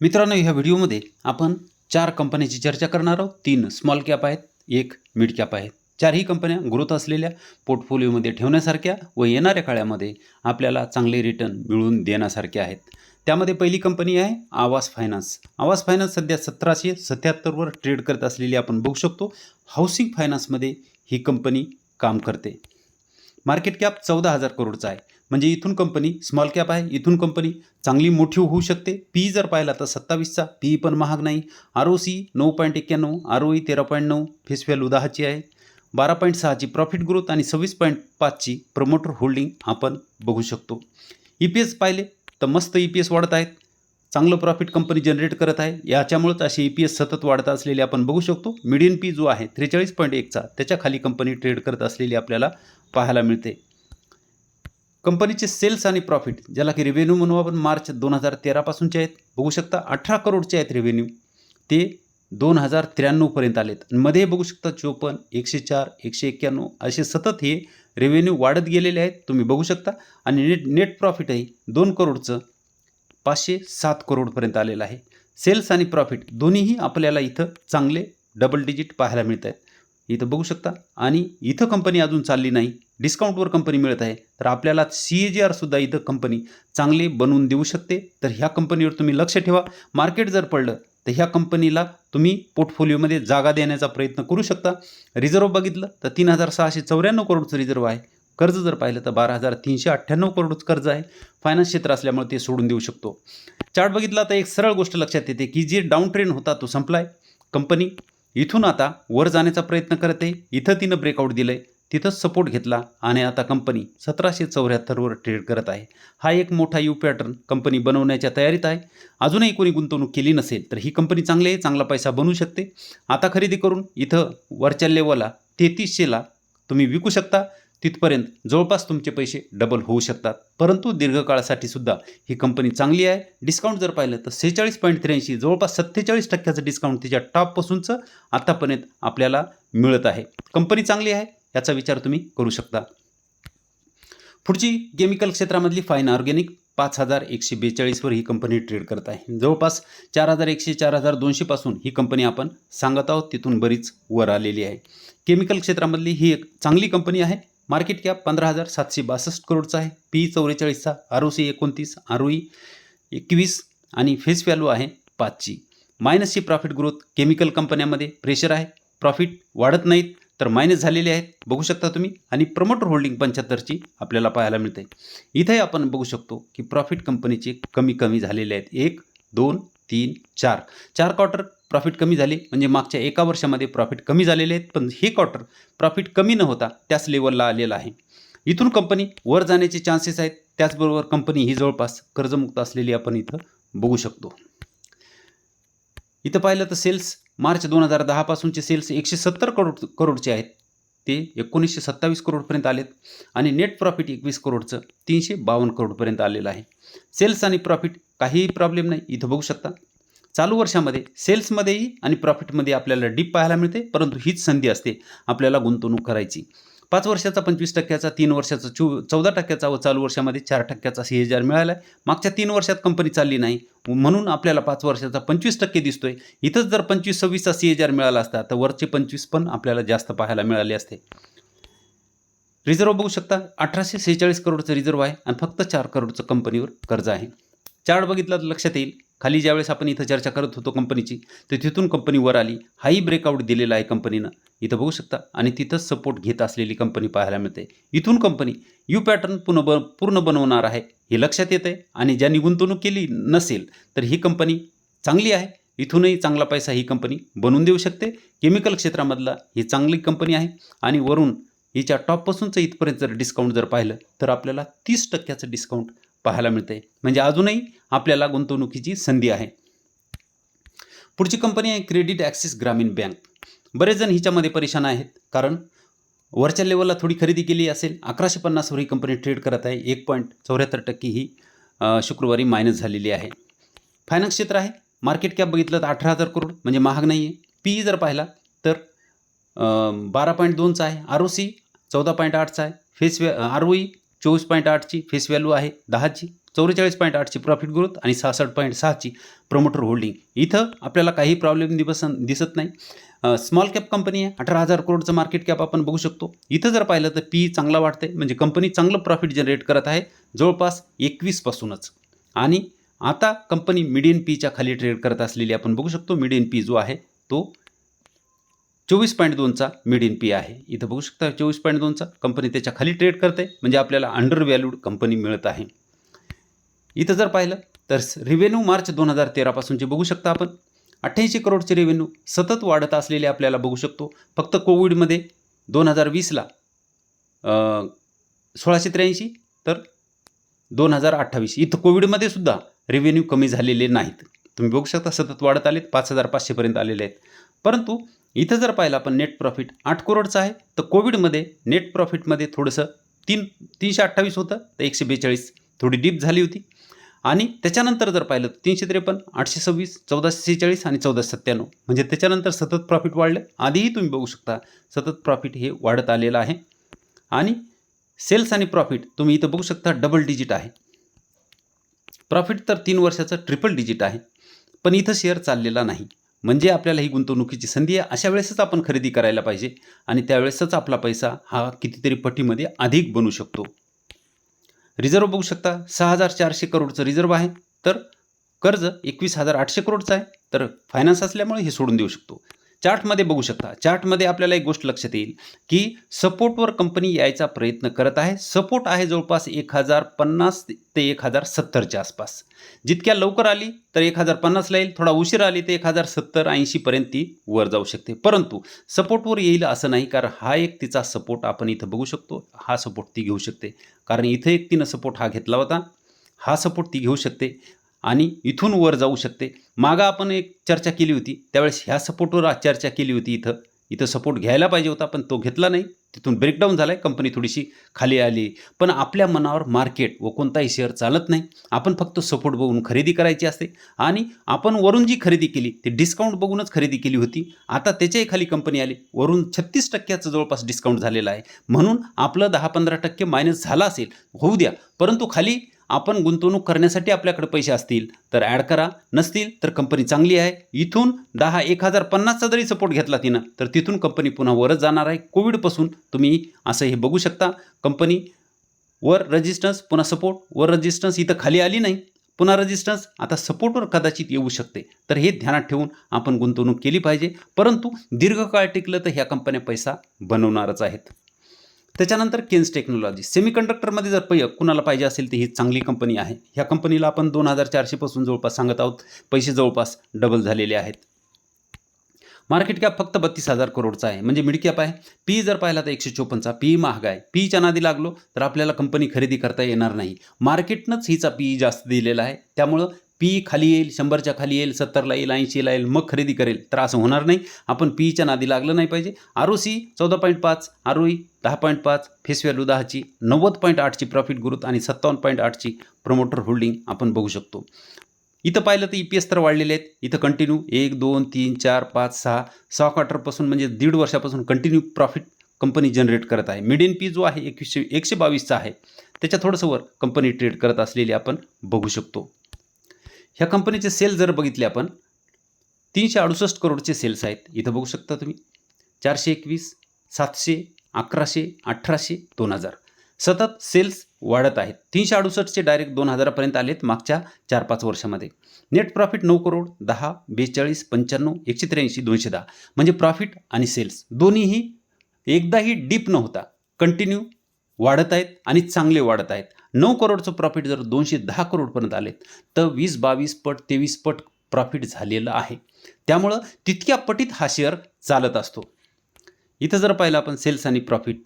मित्रांनो ह्या व्हिडिओमध्ये आपण चार कंपन्याची चर्चा करणार आहोत. तीन स्मॉल कॅप आहेत एक मिड कॅप आहे चारही कंपन्या ग्रोथ असलेल्या पोर्टफोलिओमध्ये ठेवण्यासारख्या व येणाऱ्या काळामध्ये आपल्याला चांगले रिटर्न मिळवून देण्यासारख्या आहेत. त्यामध्ये पहिली कंपनी आहे आवास फायनान्स आवास फायनान्स सध्या सतराशे सत्याहत्तरवर ट्रेड करत असलेली आपण बघू शकतो. हाऊसिंग फायनान्समध्ये ही कंपनी काम करते. मार्केट कॅप चौदा हजार करोडचा आहे. म्हणजे इथून कंपनी स्मॉल कॅप आहे इथून कंपनी चांगली मोठी होऊ शकते. पी जर पाहिला तर सत्तावीसचा पी पण महाग नाही. आर ओ सी नऊ पॉईंट एक्क्याण्णव आर ओ ई तेरा पॉईंट नऊ फेस व्हॅल्यू दहाची आहे. बारा पॉईंट सहाची प्रॉफिट ग्रोथ आणि सव्वीस पॉईंट पाचची प्रमोटर होल्डिंग आपण बघू शकतो. ई पी एस पाहिले तर मस्त ई पी एस वाढत आहेत. चांगलं प्रॉफिट कंपनी जनरेट करत आहे. याच्यामुळेच असे ई पी एस सतत वाढत असलेले आपण बघू शकतो. मिडियन पी जो आहे त्रेचाळीस पॉईंट एकचा त्याच्याखाली कंपनी ट्रेड करत असलेली आपल्याला पाहायला मिळते. कंपनीचे सेल्स आणि प्रॉफिट ज्याला की रेव्हेन्यू म्हणू आपण मार्च दोन हजार तेरापासूनचे आहेत. बघू शकता अठरा करोडचे आहेत रेव्हेन्यू ते दोन हजार त्र्याण्णवपर्यंत आलेत. आणि मध्ये बघू शकता चोपन्न एकशे चार एकशे एक्क्याण्णव असे सतत हे रेव्हेन्यू वाढत गेलेले आहेत. तुम्ही बघू शकता. आणि नेट नेट प्रॉफिटही दोन करोडचं पाचशे सात करोडपर्यंत आलेलं आहे. सेल्स आणि प्रॉफिट दोन्हीही आपल्याला इथं चांगले डबल डिजिट पाहायला मिळत आहेत इथं बघू शकता. आणि इथं कंपनी अजून चालली नाही. डिस्काउंटवर कंपनी मिळत आहे. तर आपल्याला सी ए जी आरसुद्धा इथं कंपनी चांगली बनवून देऊ शकते. तर ह्या कंपनीवर तुम्ही लक्ष ठेवा. मार्केट जर पडलं तर ह्या कंपनीला तुम्ही पोर्टफोलिओमध्ये जागा देण्याचा प्रयत्न करू शकता. रिझर्व बघितलं तर तीन हजार सहाशे चौऱ्याण्णव करोडचं रिझर्व आहे. कर्ज जर पाहिलं तर बारा हजार तीनशे अठ्ठ्याण्णव करोडचं कर्ज आहे. फायनान्स क्षेत्र असल्यामुळे ते सोडून देऊ शकतो. चार्ट बघितला तर एक सरळ गोष्ट लक्षात येते की जे डाऊन ट्रेंड होता तो संपलाय. कंपनी इथून आता वर जाण्याचा प्रयत्न करते इथं तिनं ब्रेकआउट दिलं आहे तिथंच सपोर्ट घेतला आणि आता कंपनी सतराशे चौऱ्याहत्तरवर ट्रेड करत आहे. हा एक मोठा यू पॅटर्न कंपनी बनवण्याच्या तयारीत आहे. अजूनही कोणी गुंतवणूक केली नसेल तर ही कंपनी चांगली आहे चांगला पैसा बनवू शकते. आता खरेदी करून इथं वरच्या लेवलला तेहतीसशेला तुम्ही विकू शकता. तिथपर्यंत जवळपास तुमचे पैसे डबल होऊ शकतात. परंतु दीर्घकाळासाठी सुद्धा ही कंपनी चांगली आहे. डिस्काउंट जर पाहिलं तर सेहेचाळीस पॉईंट त्र्याऐंशी जवळपास सत्तेचाळीस टक्क्याचं डिस्काउंट तिच्या टॉपपासूनचं आतापर्यंत आपल्याला मिळत आहे. कंपनी चांगली आहे याचा विचार तुम्ही करू शकता. पुढची केमिकल क्षेत्रामधली फाईन ऑर्गॅनिक पाच हजार एकशे बेचाळीसवर ही कंपनी ट्रेड करत आहे. जवळपास चार हजार एकशे चार हजार दोनशेपासून ही कंपनी आपण सांगत आहोत तिथून बरीच वर आलेली आहे. केमिकल क्षेत्रामधली ही एक चांगली कंपनी आहे. मार्केट कॅप पंधरा हजार सातशे बासष्ट करोडचा आहे. पी चौवेचाळीसचा आर ओ सी एकोणतीस आर ओ ई एकवीस आणि फेस व्हॅल्यू आहे पाचची. मायनसची प्रॉफिट ग्रोथ केमिकल कंपन्यामध्ये प्रेशर आहे. प्रॉफिट वाढत नाहीत तर मायनस झालेले आहेत. बघू शकता तुम्ही. आणि प्रमोटर होल्डिंग पंच्याहत्तरची आपल्याला पाहायला मिळते इथे आपण बघू शकतो की प्रॉफिट कंपनीचे कमी कमी झालेले आहेत. एक दोन तीन चार. चार क्वार्टर प्रॉफिट कमी झाले. म्हणजे मागच्या एका वर्षामध्ये प्रॉफिट कमी झालेले आहेत. पण हे क्वार्टर प्रॉफिट कमी न होता त्याच लेवलला आलेलं आहे. इथून कंपनी वर जाण्याचे चान्सेस आहेत. त्याचबरोबर कंपनी ही जवळपास कर्जमुक्त असलेली आपण इथं बघू शकतो. इथं पाहिलं तर सेल्स मार्च दोन हजार दहापासूनचे सेल्स एकशे सत्तर करोड करोडचे आहेत. ते एकोणीसशे सत्तावीस करोडपर्यंत आलेत. आणि नेट प्रॉफिट एकवीस करोडचं तीनशे बावन्न करोडपर्यंत आलेलं आहे. सेल्स आणि प्रॉफिट काहीही प्रॉब्लेम नाही. इथं बघू शकता. चालू वर्षामध्ये सेल्समध्येही आणि प्रॉफिटमध्ये आपल्याला डीप पाहायला मिळते परंतु हीच संधी असते आपल्याला गुंतवणूक करायची. पाच वर्षाचा पंचवीस टक्क्याचा तीन वर्षाचा चौ चौदा टक्क्याचा व चालू वर्षामध्ये चार टक्क्याचा सी एच आर मिळाला आहे मागच्या तीन वर्षात कंपनी चालली नाही म्हणून आपल्याला पाच वर्षाचा पंचवीस टक्के दिसतोय. इथंच जर पंचवीस सव्वीसचा सी एच आर मिळाला असता तर वरचे पंचवीस पण आपल्याला जास्त पाहायला मिळाले असते. रिझर्व बघू शकता अठराशे सेहेचाळीस करोडचं रिझर्व आहे आणि फक्त चार करोडचं कंपनीवर कर्ज आहे. चार्ट बघितला तर लक्षात येईल खाली ज्यावेळेस आपण इथं चर्चा करत होतो कंपनीची तर तिथून कंपनी वर आली. हाही ब्रेकआउट दिलेला आहे कंपनीनं. इथं बघू शकता. आणि तिथंच सपोर्ट घेत असलेली कंपनी पाहायला मिळते. इथून कंपनी यू पॅटर्न पुन्हा ब पूर्ण बनवणार आहे हे लक्षात येतं आहे आणि ज्यांनी गुंतवणूक केली नसेल तर ही कंपनी चांगली आहे. इथूनही चांगला पैसा ही कंपनी बनवून देऊ शकते. केमिकल क्षेत्रामधला ही चांगली कंपनी आहे. आणि वरून हिच्या टॉपपासूनचं इथपर्यंत जर डिस्काउंट जर पाहिलं तर आपल्याला तीस टक्क्याचं डिस्काउंट पाहायला मिळते म्हणजे अजूनही आपल्याला गुंतवणुकीची संधी आहे. पुढची कंपनी आहे क्रेडिट ॲक्सिस ग्रामीण बँक बरेच जण हिच्यामध्ये परेशान आहेत. कारण वरच्या लेवलला थोडी खरेदी केली असेल अकराशे पन्नासवर ही कंपनी ट्रेड करत आहे. एक पॉईंट चौऱ्याहत्तर टक्के ही शुक्रवारी मायनस झालेली आहे. फायनान्स क्षेत्र आहे. मार्केट कॅप बघितलं तर अठरा हजार करोड म्हणजे महाग नाही आहे पी जर पाहिला तर बारा पॉईंट दोनचा आहे. आर ओ सी चौदा पॉईंट आठचा आहे. फेस व्हॅ आर ओ ई चोवीस पॉईंट आठची फेस व्हॅल्यू आहे दहाची चौवेचाळीस पॉईंट आठची प्रॉफिट ग्रोथ आणि सहासष्ट पॉईंट सहाची प्रमोटर होल्डिंग इथं आपल्याला काही प्रॉब्लेम दिवस दिसत नाही. स्मॉल कॅप कंपनी आहे. अठरा हजार करोडचं मार्केट कॅप आपण बघू शकतो. इथं जर पाहिलं तर पी चांगला वाटतंय म्हणजे कंपनी चांगलं प्रॉफिट जनरेट करत आहे. जवळपास एकवीसपासूनच. आणि आता कंपनी मिडियन पीच्या खाली ट्रेड करत असलेली आपण बघू शकतो. मिडियन पी जो आहे तो चोवीस पॉईंट दोनचा मिड इन पी आहे. इथं बघू शकता चोवीस पॉईंट दोनचा कंपनी त्याच्याखाली ट्रेड करते म्हणजे आपल्याला अंडर व्हॅल्यूड कंपनी मिळत आहे. इथं जर पाहिलं तर रिव्हेन्यू मार्च दोन हजार तेरापासूनचे बघू शकता आपण अठ्ठ्याऐंशी करोडचे रेव्हेन्यू सतत वाढत असलेले आपल्याला बघू शकतो. फक्त कोविडमध्ये दोन हजार वीसला सोळाशे त्र्याऐंशी तर दोन हजार अठ्ठावीस. इथं कोविडमध्ये सुद्धा रेव्हेन्यू कमी झालेले नाहीत. तुम्ही बघू शकता सतत वाढत आलेत पाच हजार पाचशेपर्यंत आलेले आहेत. परंतु इथं जर पाहिलं आपण नेट प्रॉफिट आठ करोडचं आहे तर कोविडमध्ये नेट प्रॉफिटमध्ये थोडंसं तीन तीनशे अठ्ठावीस होतं तर एकशे बेचाळीस थोडी डीप झाली होती. आणि त्याच्यानंतर जर पाहिलं तर तीनशे त्रेपन्न आठशे सव्वीस चौदाशे सेहेचाळीस आणि चौदाशे सत्त्याण्णव. म्हणजे त्याच्यानंतर सतत प्रॉफिट वाढले. आधीही तुम्ही बघू शकता सतत प्रॉफिट हे वाढत आलेलं आहे. आणि सेल्स आणि प्रॉफिट तुम्ही इथं बघू शकता डबल डिजिट आहे. प्रॉफिट तर तीन वर्षाचं ट्रिपल डिजिट आहे. पण इथं शेअर चाललेला नाही. म्हणजे आपल्याला ही गुंतवणुकीची संधी आहे अशा वेळेसच आपण खरेदी करायला पाहिजे. आणि त्यावेळेसच आपला पैसा हा कितीतरी पटीमध्ये अधिक बनू शकतो. रिझर्व बघू शकता सहा हजार चारशे करोडचं रिझर्व आहे. तर कर्ज एकवीस हजार आठशे करोडचं आहे. तर फायनान्स असल्यामुळे हे सोडून देऊ शकतो. चार्टमध्ये बघू शकता. चार्टमध्ये आपल्याला एक गोष्ट लक्षात येईल की सपोर्टवर कंपनी यायचा प्रयत्न करत आहे. सपोर्ट आहे जवळपास एक हजार पन्नास ते एक हजार सत्तरच्या आसपास. जितक्या लवकर आली तर एक हजार पन्नासला येईल. थोडा उशीर आली तर एक हजार सत्तर ऐंशीपर्यंत ती वर जाऊ शकते. परंतु सपोर्टवर येईल असं नाही कारण हा एक तिचा सपोर्ट आपण इथं बघू शकतो. हा सपोर्ट ती घेऊ शकते. कारण इथं एक तिनं सपोर्ट हा घेतला होता. हा सपोर्ट ती घेऊ शकते. आणि इथून वर जाऊ शकते. मागं आपण एक चर्चा केली होती. त्यावेळेस ह्या सपोर्टवर चर्चा केली होती इथं. इथं सपोर्ट घ्यायला पाहिजे होता पण तो घेतला नाही. तिथून ब्रेकडाऊन झाला आहे कंपनी थोडीशी खाली आली. पण आपल्या मनावर मार्केट व कोणताही शेअर चालत नाही. आपण फक्त सपोर्ट बघून खरेदी करायची असते. आणि आपण वरून जी खरेदी केली ती डिस्काउंट बघूनच खरेदी केली होती. आता त्याच्याही खाली कंपनी आली. वरून छत्तीस टक्क्याचं जवळपास डिस्काउंट झालेलं आहे. म्हणून आपलं दहा पंधरा टक्के मायनस झाला असेल होऊ द्या. परंतु खाली आपण गुंतवणूक करण्यासाठी आपल्याकडे पैसे असतील तर ॲड करा. नसतील तर कंपनी चांगली आहे. इथून दहा एक हजार पन्नासचा जरी सपोर्ट घेतला तिनं तर तिथून कंपनी पुन्हा वरच जाणार आहे. कोविडपासून तुम्ही असं हे बघू शकता. कंपनी वर रजिस्टन्स पुन्हा सपोर्ट वर रजिस्टन्स इथं खाली आली नाही. पुन्हा रजिस्टन्स आता सपोर्टवर कदाचित येऊ शकते. तर हे ध्यानात ठेवून आपण गुंतवणूक केली पाहिजे. परंतु दीर्घकाळ टिकलं तर ह्या कंपन्या पैसा बनवणारच आहेत. त्याच्यानंतर केन्स टेक्नॉलॉजी. सेमीकंडक्टरमध्ये जर पै कुणाला पाहिजे असेल तर ही चांगली कंपनी आहे. ह्या कंपनीला आपण दोन हजार चारशेपासून जवळपास सांगत आहोत. पैसे जवळपास डबल झालेले आहेत. मार्केट कॅप फक्त बत्तीस हजार करोडचा आहे. म्हणजे मिड कॅप आहे. पी जर पाहिला तर एकशे चोपन्नचा. पी महाग आहे. पीच्या नादी लागलो तर आपल्याला कंपनी खरेदी करता येणार नाही. मार्केटनंच हिचा पी जास्त दिलेला आहे. त्यामुळं पी खाली येईल शंभरच्या खाली येईल सत्तरला येईल ऐंशीला येईल मग खरेदी करेल. तर असं होणार नाही. आपण पीच्या नादी लागलं नाही पाहिजे. आर ओ सी चौदा पॉईंट पाच आर ओ ई दहा पॉईंट पाच फेस व्हॅल्यू दहाची नव्वद पॉईंट आठची प्रॉफिट ग्रोथ आणि सत्तावन्न पॉईंट आठची प्रमोटर होल्डिंग आपण बघू शकतो. इथं पाहिलं तर ई पी एस तर वाढलेले आहेत. इथं कंटिन्यू एक दोन तीन चार पाच सहा सहा क्वार्टरपासून म्हणजे दीड वर्षापासून कंटिन्यू प्रॉफिट कंपनी जनरेट करत आहे. मिडियन पी जो आहे एकवीसशे एकशे बावीसचा आहे. त्याच्या थोडंसं वर कंपनी ट्रेड करत असलेली आपण बघू शकतो. ह्या कंपनीचे सेल जर बघितले आपण तीनशे अडुसष्ट करोडचे सेल्स आहेत. इथं बघू शकता तुम्ही. चारशे एकवीस सातशे अकराशे अठराशे दोन हजार. सतत सेल्स वाढत आहेत. तीनशे अडुसष्टचे डायरेक्ट दोन हजारापर्यंत आलेत मागच्या चार पाच वर्षामध्ये. नेट प्रॉफिट नऊ करोड दहा बेचाळीस पंच्याण्णव एकशे त्र्याऐंशी दोनशे दहा. म्हणजे प्रॉफिट आणि सेल्स दोन्हीही एकदाही डीप न होता कंटिन्यू वाढत आहेत आणि चांगले वाढत आहेत. नऊ करोडचं प्रॉफिट जर दोनशे दहा करोडपर्यंत आले तर वीस बावीस पट तेवीस पट प्रॉफिट झालेलं आहे. त्यामुळं तितक्या पटीत हा शेअर चालत असतो. इथं जर पाहिलं आपण सेल्स आणि प्रॉफिट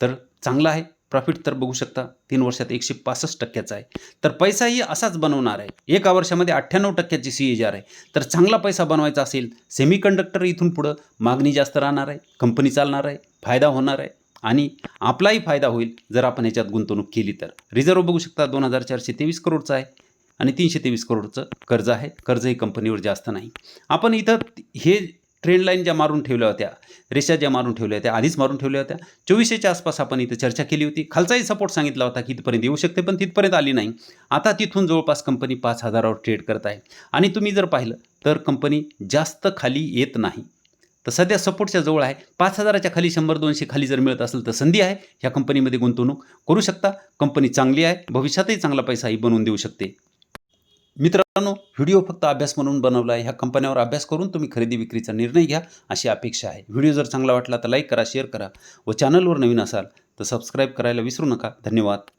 तर चांगला आहे. प्रॉफिट तर बघू शकता तीन वर्षात एकशे पासष्ट टक्क्याचा आहे. तर पैसाही असाच बनवणार आहे. एका वर्षामध्ये अठ्ठ्याण्णव टक्क्याची सी एच आर आहे. तर चांगला पैसा बनवायचा असेल सेमीकंडक्टर इथून पुढं मागणी जास्त राहणार आहे कंपनी चालणार आहे फायदा होणार आहे. आणि आपलाही फायदा होईल जर आपण याच्यात गुंतवणूक केली तर. रिझर्व बघू शकता दोन हजार चारशे तेवीस करोडचं आहे आणि तीनशे तेवीस करोडचं कर्ज आहे. कर्जही कंपनीवर जास्त नाही. आपण इथं हे ट्रेंड लाईन ज्या मारून ठेवल्या होत्या रेषा ज्या मारून ठेवल्या होत्या आधीच मारून ठेवल्या होत्या चोवीसशेच्या आसपास आपण इथं चर्चा केली होती. खालचाही सपोर्ट सांगितला होता की इथपर्यंत येऊ शकते पण तिथपर्यंत आली नाही. आता तिथून जवळपास कंपनी पाच हजारावर ट्रेड करत आहे. आणि तुम्ही जर पाहिलं तर कंपनी जास्त खाली येत नाही. तर सध्या सपोर्टच्या जवळ आहे. पाच हजाराच्या खाली शंभर दोनशे खाली जर मिळत असेल तर संधी आहे. ह्या कंपनीमध्ये गुंतवणूक करू शकता. कंपनी चांगली आहे. भविष्यातही चांगला पैसा ही बनवून देऊ शकते. मित्रांनो व्हिडिओ फक्त अभ्यास म्हणून बनवला आहे. ह्या कंपन्यावर अभ्यास करून तुम्ही खरेदी विक्रीचा निर्णय घ्या. अशी अपेक्षा आहे. व्हिडिओ जर चांगला वाटला तर लाईक करा शेअर करा व चॅनलवर नवीन असाल तर सबस्क्राईब करायला विसरू नका. धन्यवाद.